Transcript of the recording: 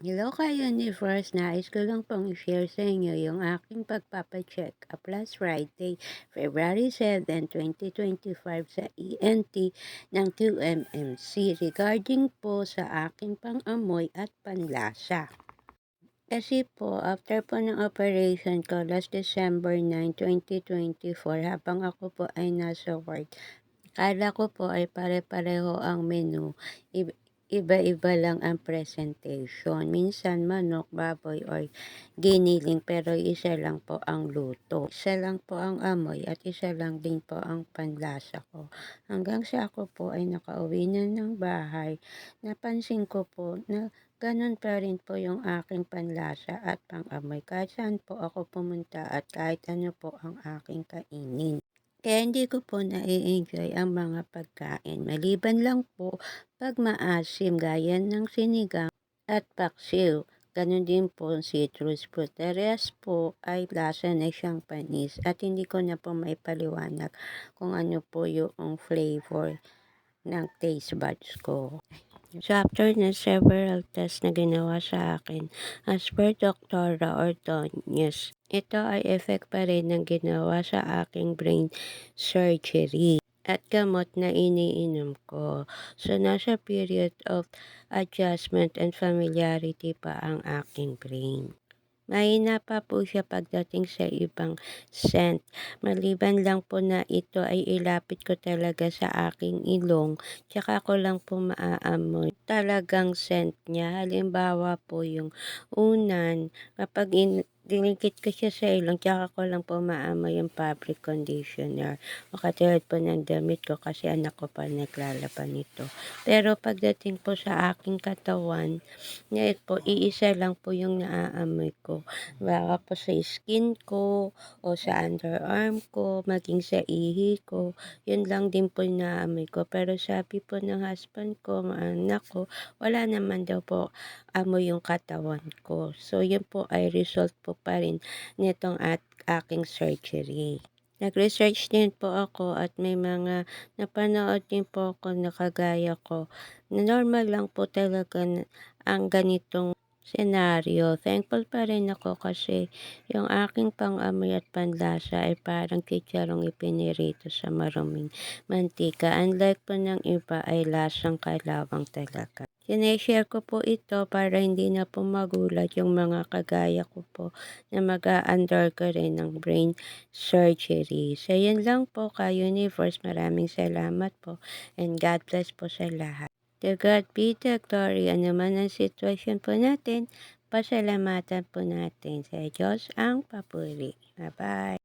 Hello ka-universe, nais ko lang pong i-share sa inyo yung aking pagpapacheck up last Friday, February 7, 2025 sa ENT ng QMMC regarding po sa aking pang-amoy at panlasa. Kasi po, after po ng operation ko last December 9, 2024, habang ako po ay nasa ward, Kala ko po ay pare-pareho ang menu. Iba-iba lang ang presentation. Minsan manok, baboy, or giniling pero isa lang po ang luto. Isa lang po ang amoy at isa lang din po ang panlasa ko. Hanggang sa ako po ay nakauwi na ng bahay, napansin ko po na ganun pa rin po yung aking panlasa at pang-amoy. Kahit saan po ako pumunta at kahit ano po ang aking kainin. Kaya hindi ko po nai-enjoy ang mga pagkain. Maliban lang po pag maasim gaya ng sinigang at paksiw. Ganon din po ang citrus fruit. The rest po ay lasa na siyang panis at hindi ko na po maipaliwanag kung ano po yung flavor ng taste buds ko. So after na several tests na ginawa sa akin, as per Dr. Ordonez, ito ay effect pa rin ng ginawa sa aking brain surgery at gamot na iniinom ko. So nasa period of adjustment and familiarity pa ang aking brain. Mahina pa po siya pagdating sa ibang scent. Maliban lang po na ito ay ilapit ko talaga sa aking ilong, tsaka ko lang po maaamoy talagang scent niya. Halimbawa po yung unan, kapag in, dinikit ko siya sa ilong, tsaka ko lang po maamoy yung fabric conditioner. O katulad po ng damit ko kasi anak ko pa naglalaban nito. Pero pagdating po sa aking katawan, ngayon po, iisa lang po yung naaamoy ko. Baka po sa skin ko, o sa underarm ko, maging sa ihi ko. Yun lang din po yung naaamoy ko. Pero sabi po ng husband ko, anak ko, wala naman daw po amoy yung katawan ko. So, yun po ay result po pa rin nitong at aking surgery. Nag-research din po ako at may mga napanood din po ako na kagaya ko. Normal lang po talaga ang ganitong senaryo. Thankful pa rin ako kasi yung aking pang-amoy at panlasa ay parang chicharong ipinirito sa maruming mantika. Unlike po ng iba ay lasang kalawang talaga. Sineshare ko po ito para hindi na po magulat yung mga kagaya ko po na mag-undergo rin ng brain surgery. So, yun lang po ka Universe. Maraming salamat po and God bless po sa lahat. To God be the glory. Ano man ang sitwasyon po natin, pasalamatan po natin sa Diyos ang papuri. Bye-bye.